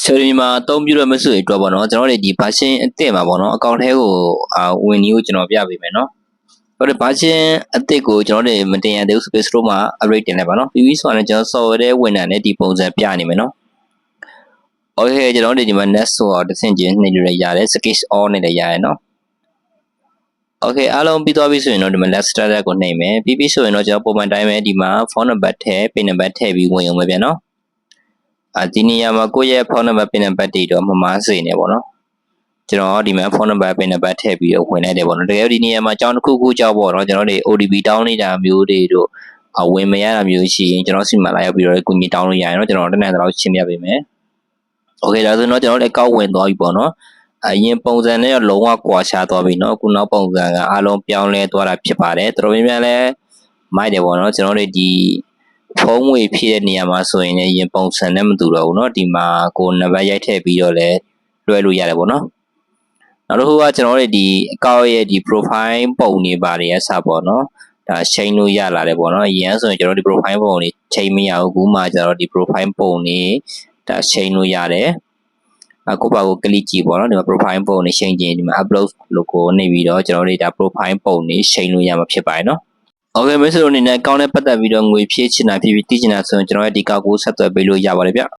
ဆယ်ရီမှာအသုံးပြုရမယ့်ဆိုရင်အတွက်ပေါ့နော်ကျွန်တော်တို့ဒီ version အသစ်မှာပေါ့နော်အကောင့်ထဲကိုအာဝင်နည်းကိုကျွန်တော်ပြပေးမယ်နော်ဟုတ်တယ် version အသစ်ကိုကျွန်တော်တို့မတင်ရသေးဘူး space store မှာ upgrade တင်လိုက်ပါနော်ပြီးပြီဆိုတော့ကျွန်တော် software ထဲဝင်တာနဲ့ဒီပုံစံပြနေမယ်နော် okay ကျွန်တော်တို့ဒီမှာ next ဆိုတော့တစ်ဆင့်ချင်းနှိပ်လို့ရရတယ် sketch all နဲ့လည်းရတယ်နော် okay အားလုံးပြီးသွားပြီဆိုရင်တော့ဒီမှာ left starter ကိုနှိပ်မယ်ပြီးပြီဆိုရင်တော့ကျွန်တော်ပုံမှန်တိုင်းပဲဒီမှာ phone number ထည့် pin number ထည့်ပြီးဝင်အောင်ပဲပြန်နော်အာ ဒီနေရာမှာကိုယ့်ရဲ့ phone number pin number တွေတော့မမှားစေနဲ့ပေါ့နော်ကျွန်တော်ဒီမှာ phone number pin number ထည့်ပြီးတော့ဝင်လိုက်တယ်ပေါ့နော်တကယ်လို့ဒီနေရာမှာအကြောင်းတစ်ခုခုကြောက်ပေါ့နော်ကျွန်တော်တို့ ODB တောင်းနေတာမျိုးတွေတို့အဝင်မရတာမျိုးရှိရင်ကျွန်တော်စီမံလာရောက်ပြီးတော့ကုညီတောင်းလို့ရရင်တော့ကျွန်တော်တနင်္လာတော့ရှင်းပြပေးမယ် okay ဒါဆိုတော့ကျွန်တော်လည်းကောက်ဝင်သွားပြီပေါ့နော်အရင်ပုံစံနဲ့တော့လုံးဝကွာခြားသွားပြီเนาะခုနောက်ပုံစံကအားလုံးပြောင်းလဲသွားတာဖြစ်ပါတယ်တော်တော်များများလဲမိုက်တယ်ပေါ့နော်ကျွန်တော်တို့ဒီ ဖုံးငွေဖြည့်တဲ့နေရာမှာဆိုရင်လည်းရင်ပုံစံနဲ့မတူတော့ဘူးเนาะဒီမှာကိုနံပါတ်ရိုက်ထည့်ပြီးတော့လဲလွှဲလို့ရတယ်ပေါ့နော်နောက်တစ်ခုကကျွန်တော်တို့ဒီအကောင့်ရဲ့ဒီ profile ပုံနေပါတွေအစပေါ့နော်ဒါချိန်လို့ရလာတယ်ပေါ့နော်အရင်ဆိုရင်ကျွန်တော်တို့ဒီ profile ပုံတွေချိန်မရဘူးခုမှကျွန်တော်တို့ဒီ profile ပုံတွေဒါချိန်လို့ရတယ် အခုပါကိုကလစ်ကြည့်ပေါ့နော်ဒီမှာ profile ပုံနေချိန်ချင်းဒီမှာ upload လို့ကိုနေပြီးတော့ကျွန်တော်တို့ဒါ profile ပုံနေချိန်လို့ရမှာဖြစ်ပါတယ် နော် Okay မင်းတို့အနေနဲ့ကောင်းတဲ့ပတ်သက်ပြီးတော့ငွေဖြည့်ချင်တာဖြစ်ပြီးတည်ချင်တာဆိုရင်ကျွန်တော်ရဲ့ဒီကောက်ကိုဆက်သွယ်ပေးလို့ရပါတယ်ဗျ